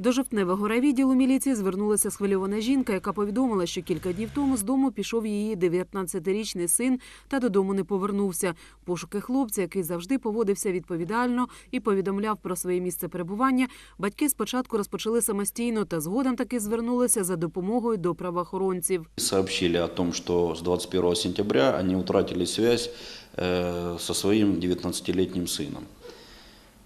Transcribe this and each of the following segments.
До жовтневого райвідділу міліції звернулася схвильована жінка, яка повідомила, що кілька днів тому з дому пішов її 19-річний син та додому не повернувся. Пошуки хлопця, який завжди поводився відповідально і повідомляв про своє місце перебування, батьки спочатку розпочали самостійно та згодом таки звернулися за допомогою до правоохоронців. Сообщили о том, что с 21 сентября они утратили связь э, со своим 19-летним сыном.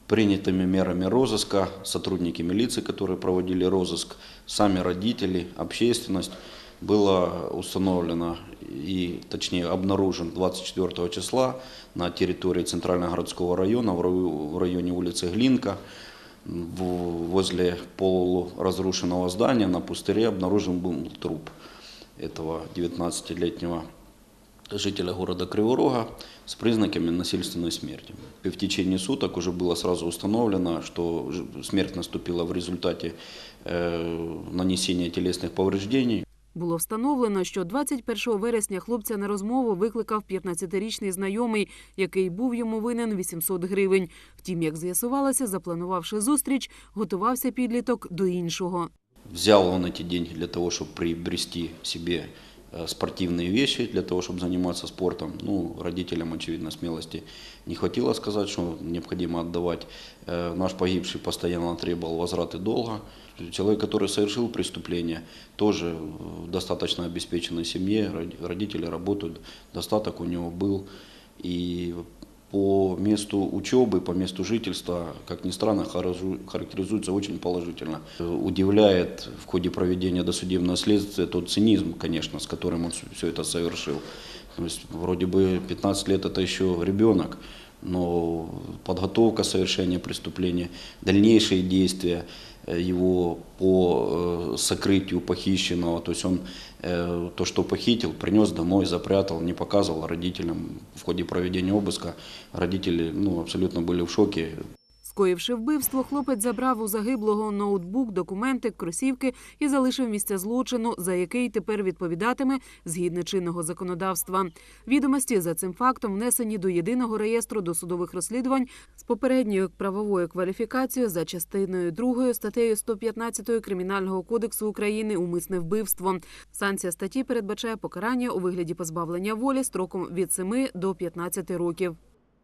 Принятыми мерами розыска сотрудники милиции, которые проводили розыск, сами родители, общественность, было установлено и, точнее, обнаружен 24 числа на территории Центрального-городского района, в районе- улицы Глинка, возле полуразрушенного здания на пустыре обнаружен был труп этого 19-летнего жителя города Криворога с признаками насильственной смерти. И в течение суток уже было сразу установлено, что ж- смерть наступила в результате э, нанесения телесных повреждений. Було встановлено, що 21 вересня хлопця на розмову викликав 15-річний знайомий, який був йому винен 800 гривень. Втім, як з'ясувалося, запланувавши зустріч, готувався підліток до іншого. Взял он эти деньги для того, чтобы приобрести себе э, спортивные вещи, для того, чтобы заниматься спортом. Ну, родителям, очевидно, смелости не хватило сказать, что необходимо отдавать. Э, Наш погибший постоянно требовал возврата долга. Человек, который совершил преступление, тоже в достаточно обеспеченной семье, род- родители работают, достаток у него был. И по месту учебы, по месту жительства, как ни странно, характеризу- характеризуется очень положительно. Э, Удивляет в ходе проведения досудебного следствия тот цинизм, конечно, с которым он все это совершил. То есть вроде бы 15 лет это еще ребенок, но подготовка совершения преступления, дальнейшие действия э, его по э, сокрытию похищенного, то есть он э, то, что похитил, принес домой, запрятал, не показывал родителям. В ходе проведения обыска родители ну, абсолютно были в шоке. Скоївши вбивство, хлопець забрав у загиблого ноутбук, документи, кросівки і залишив місце злочину, за який тепер відповідатиме згідно чинного законодавства. Відомості за цим фактом внесені до єдиного реєстру досудових розслідувань з попередньою правовою кваліфікацією за частиною 2 статтею 115 Кримінального кодексу України умисне вбивство. Санкція статті передбачає покарання у вигляді позбавлення волі строком від 7 до 15 років.